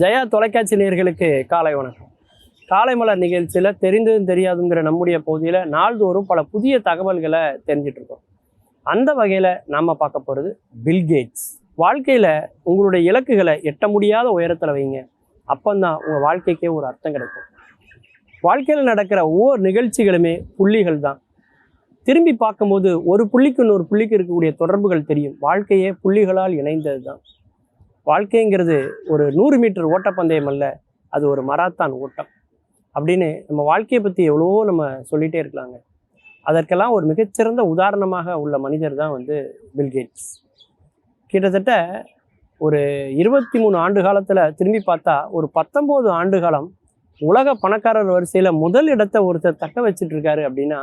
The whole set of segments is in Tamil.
ஜெயா தொலைக்காட்சி நேர்களுக்கு காலை வணக்கம். காலை மலர் நிகழ்ச்சியில் தெரிந்ததும் தெரியாதுங்கிற நம்முடைய பகுதியில் நாள்தோறும் பல புதிய தகவல்களை தெரிஞ்சிட்ருக்கோம் அந்த வகையில் நாம் பார்க்க போகிறது பில்கேட்ஸ் வாழ்க்கையில் உங்களுடைய இலக்குகளை எட்ட முடியாத உயரத்தில் வைங்க. அப்போந்தான் உங்கள் வாழ்க்கைக்கே ஒரு அர்த்தம் கிடைக்கும். வாழ்க்கையில் நடக்கிற ஒவ்வொரு நிகழ்ச்சிகளுமே புள்ளிகள் தான். திரும்பி பார்க்கும்போது ஒரு புள்ளிக்கு இன்னொரு புள்ளிக்கு இருக்கக்கூடிய தொடர்புகள் தெரியும். வாழ்க்கையே புள்ளிகளால் இணைந்தது தான் வாழ்க்கைங்கிறது ஒரு நூறு மீட்டர் ஓட்டப்பந்தயம் அல்ல அது ஒரு மராத்தான் ஓட்டம். அப்படின்னு நம்ம வாழ்க்கையை பற்றி எவ்வளவோ நம்ம சொல்லிகிட்டே இருக்கலாங்க. அதற்கெல்லாம் ஒரு மிகச்சிறந்த உதாரணமாக உள்ள மனிதர் தான் வந்து பில்கேட்ஸ் கிட்டத்தட்ட ஒரு இருபத்தி மூணு ஆண்டு காலத்தில் திரும்பி பார்த்தா ஒரு பத்தொம்போது ஆண்டு காலம் உலக பணக்காரர் வரிசையில் முதல் இடத்தை ஒருத்தர் தக்க வச்சுட்ருக்காரு இருக்காரு அப்படின்னா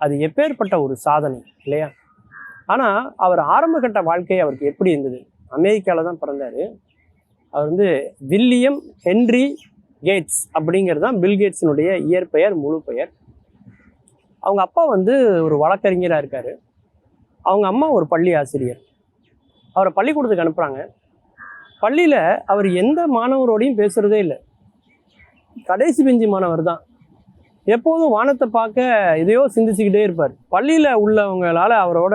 அது எப்பேற்பட்ட ஒரு சாதனை இல்லையா? ஆனால் அவர் ஆரம்பகட்ட வாழ்க்கை அவருக்கு எப்படி இருந்தது? அமெரிக்காவில் தான் பிறந்தார். அவர் வந்து வில்லியம் ஹென்றி கேட்ஸ் அப்படிங்கிறது தான் பில் கேட்ஸினுடைய இயற்பெயர் முழு பெயர். அவங்க அப்பா வந்து ஒரு வழக்கறிஞராக இருக்கார். அவங்க அம்மா ஒரு பள்ளி ஆசிரியர். அவரை பள்ளிக்கூடத்துக்கு அனுப்புகிறாங்க பள்ளியில் அவர் எந்த மாணவரோடையும் பேசுகிறதே இல்லை. கடைசி பெஞ்சு மாணவர் தான். எப்போதும் வானத்தை பார்க்க எதையோ சிந்திச்சுக்கிட்டே இருப்பார். பள்ளியில் உள்ளவங்களால அவரோட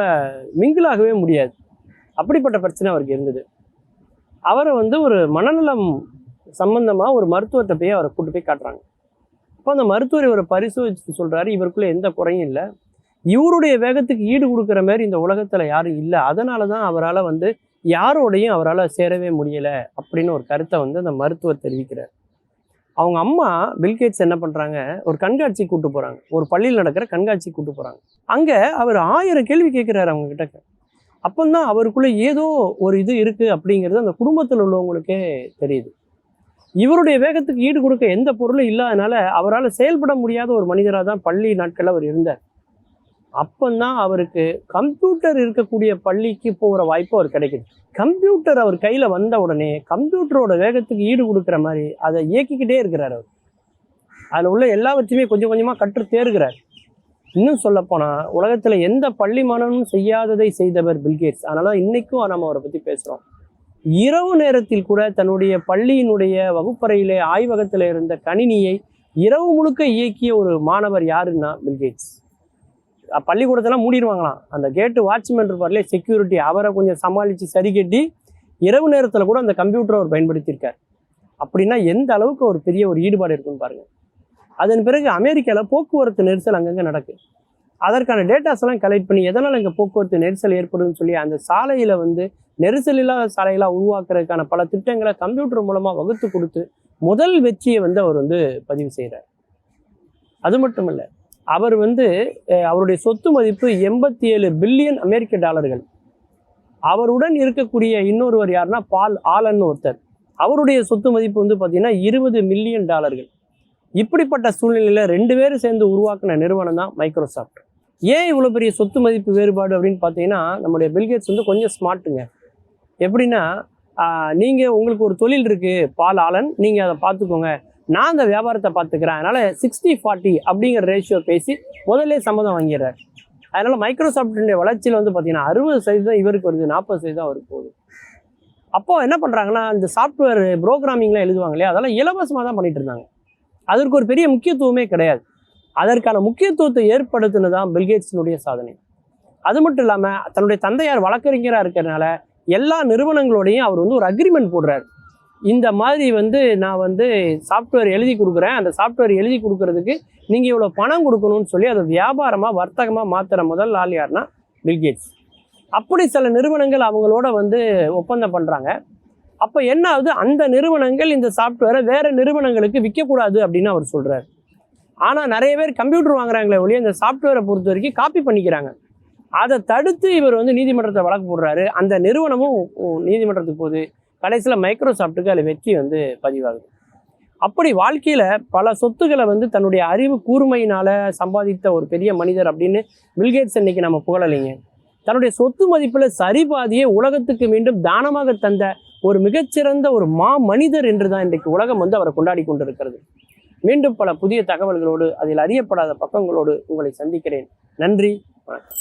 மிங்கிளாகவே முடியாது. அப்படிப்பட்ட பிரச்சனை அவருக்கு இருந்தது. அவரை வந்து ஒரு மனநலம் சம்பந்தமாக ஒரு மருத்துவத்தை போய் அவரை கூட்டு போய் காட்டுறாங்க. அப்போ அந்த மருத்துவர் இவரை பரிசோதிச்சு சொல்கிறாரு இவருக்குள்ளே எந்த குறையும் இல்லை. இவருடைய வேகத்துக்கு ஈடு கொடுக்குற மாதிரி இந்த உலகத்தில் யாரும் இல்லை. அதனால தான் அவரால் வந்து யாரோடையும் அவரால் சேரவே முடியலை. அப்படின்னு ஒரு கருத்தை வந்து அந்த மருத்துவர் தெரிவிக்கிறார். அவங்க அம்மா பில்கேட்ஸ் என்ன பண்ணுறாங்க ஒரு கண்காட்சி கூட்டு போகிறாங்க ஒரு பள்ளியில் நடக்கிற கண்காட்சி கூட்டு போகிறாங்க அங்கே அவர் ஆயிரம் கேள்வி கேட்குறாரு அவங்க கிட்ட அப்போந்தான் அவருக்குள்ள ஏதோ ஒரு இது இருக்குது அப்படிங்கிறது அந்த குடும்பத்தில் உள்ளவங்களுக்கே தெரியுது. இவருடைய வேகத்துக்கு ஈடு கொடுக்க எந்த பொருளும் இல்லாதனால அவரால் செயல்பட முடியாத ஒரு மனிதராக தான் பள்ளி நாட்களில் அவர் இருந்தார். அப்பந்தான் அவருக்கு கம்ப்யூட்டர் இருக்கக்கூடிய பள்ளிக்கு போகிற வாய்ப்பு அவர் கிடைக்குது. கம்ப்யூட்டர் அவர் கையில் வந்த உடனே கம்ப்யூட்டரோட வேகத்துக்கு ஈடு கொடுக்குற மாதிரி அதை இயக்கிக்கிட்டே இருக்கிறார் அவர். அதில் உள்ள எல்லாவற்றையுமே கொஞ்சம் கொஞ்சமாக கற்று தேர்கிறார். இன்னும் சொல்லப்போனால் உலகத்தில் எந்த பள்ளி மாணவனும் செய்யாததை செய்தவர் பில்கேட்ஸ் அதனால தான் இன்றைக்கும் நம்ம அவரை பற்றி பேசுகிறோம் இரவு நேரத்தில் கூட தன்னுடைய பள்ளியினுடைய வகுப்பறையிலே ஆய்வகத்தில் இருந்த கணினியை இரவு முழுக்க இயக்கிய ஒரு மாணவர் யாருன்னா பில்கேட்ஸ் பள்ளிக்கூடத்தெல்லாம் மூடிடுவாங்களாம். அந்த கேட்டு வாட்ச்மேன் இருப்பார்லே செக்யூரிட்டி அவரை கொஞ்சம் சமாளித்து சரி கட்டி இரவு நேரத்தில் கூட அந்த கம்ப்யூட்டரை அவர் பயன்படுத்தியிருக்கார். அப்படின்னா எந்த அளவுக்கு ஒரு பெரிய ஒரு ஈடுபாடு இருக்குன்னு பாருங்கள் அதன் பிறகு அமெரிக்காவில் போக்குவரத்து நெரிசல் அங்கங்கே நடக்கு. அதற்கான டேட்டாஸ் எல்லாம் கலெக்ட் பண்ணி எதனால் இங்கே போக்குவரத்து நெரிசல் ஏற்படுதுன்னு சொல்லி அந்த சாலையில் வந்து நெரிசல் இல்லாத சாலைகளாக உருவாக்குறதுக்கான பல திட்டங்களை கம்ப்யூட்டர் மூலமாக வகுத்து கொடுத்து முதல் வெற்றியை வந்து அவர் வந்து பதிவு செய்கிறார் அது மட்டும் இல்லை அவர் வந்து அவருடைய சொத்து மதிப்பு எண்பத்தி ஏழு பில்லியன் அமெரிக்க டாலர்கள். அவருடன் இருக்கக்கூடிய இன்னொருவர் யாருன்னா பால் ஆலன்னு ஒருத்தர். அவருடைய சொத்து மதிப்பு வந்து பார்த்தீங்கன்னா இருபது மில்லியன் டாலர்கள். இப்படிப்பட்ட சூழ்நிலையில் ரெண்டு பேரும் சேர்ந்து உருவாக்கின நிறுவனம் தான் மைக்ரோசாஃப்ட் ஏன் இவ்வளோ பெரிய சொத்து மதிப்பு வேறுபாடு அப்படின்னு பார்த்தீங்கன்னா நம்முடைய பில்கேட்ஸ் வந்து கொஞ்சம் ஸ்மார்ட்டுங்க எப்படின்னா நீங்கள் உங்களுக்கு ஒரு தொழில் இருக்குது பால் ஆலன் நீங்கள் அதை பார்த்துக்கோங்க. நான் அந்த வியாபாரத்தை பார்த்துக்கிறேன். அதனால் சிக்ஸ்டி ஃபார்ட்டி அப்படிங்கிற ரேஷியோ பேசி முதல்ல சம்மதம் வாங்கிடுறார். அதனால் மைக்ரோசாஃப்டினுடைய வளர்ச்சியில் வந்து பார்த்தீங்கன்னா அறுபது சதவீதம் இவருக்கு வருது நாற்பது சதவீதம் அவருக்கு போகுது. அப்போது என்ன பண்ணுறாங்கன்னா இந்த சாஃப்ட்வேர் ப்ரோக்ராமிங்லாம் எழுதுவாங்க இல்லையா? அதெல்லாம் இலவசமாக தான் பண்ணிகிட்டு இருந்தாங்க. அதற்கு ஒரு பெரிய முக்கியத்துவமே கிடையாது. அதற்கான முக்கியத்துவத்தை ஏற்படுத்தினது தான் பில்கேட்ஸினுடைய சாதனை. அது மட்டும் இல்லாமல் தன்னுடைய தந்தையார் வழக்கறிஞராக இருக்கிறனால எல்லா நிறுவனங்களோடையும் அவர் வந்து ஒரு அக்ரிமெண்ட் போடுறாரு. இந்த மாதிரி வந்து நான் வந்து சாஃப்ட்வேர் எழுதி கொடுக்குறேன். அந்த சாஃப்ட்வேர் எழுதி கொடுக்கறதுக்கு நீங்கள் இவ்வளோ பணம் கொடுக்கணும்னு சொல்லி அதை வியாபாரமாக வர்த்தகமாக மாற்றுற முதல் ஆள் யாருன்னா பில்கேட்ஸ் அப்படி சில நிறுவனங்கள் அவங்களோட வந்து ஒப்பந்தம் பண்ணுறாங்க அப்போ என்ன ஆகுது? அந்த நிறுவனங்கள் இந்த சாஃப்ட்வேரை வேறு நிறுவனங்களுக்கு விற்கக்கூடாது அப்படின்னு அவர் சொல்கிறார் ஆனால் நிறைய பேர் கம்ப்யூட்டர் வாங்குறாங்களே ஒழிய இந்த சாஃப்ட்வேரை பொறுத்த வரைக்கும் காப்பி பண்ணிக்கிறாங்க. அதை தடுத்து இவர் வந்து நீதிமன்றத்தை வழக்கு போடுறாரு. அந்த நிறுவனமும் நீதிமன்றத்துக்கு போகுது கடைசியில் மைக்ரோசாஃப்ட்டுக்கு அதில் வெற்றி வந்து பதிவாகுது. அப்படி வாழ்க்கையில் பல சொத்துக்களை வந்து தன்னுடைய அறிவு கூர்மையினால் சம்பாதித்த ஒரு பெரிய மனிதர் அப்படின்னு பில்கேட்ஸ் இன்னைக்கு நம்ம புகழலைங்க. தன்னுடைய சொத்து மதிப்பில் சரிபாதியை உலகத்துக்கு மீண்டும் தானமாக தந்த ஒரு மிகச்சிறந்த ஒரு மா மனிதர் என்று தான் இன்றைக்கு உலகம் வந்து அவரை கொண்டாடி கொண்டிருக்கிறது. மீண்டும் பல புதிய தகவல்களோடு அதில் அறியப்படாத பக்கங்களோடு உங்களை சந்திக்கிறேன். நன்றி வணக்கம்.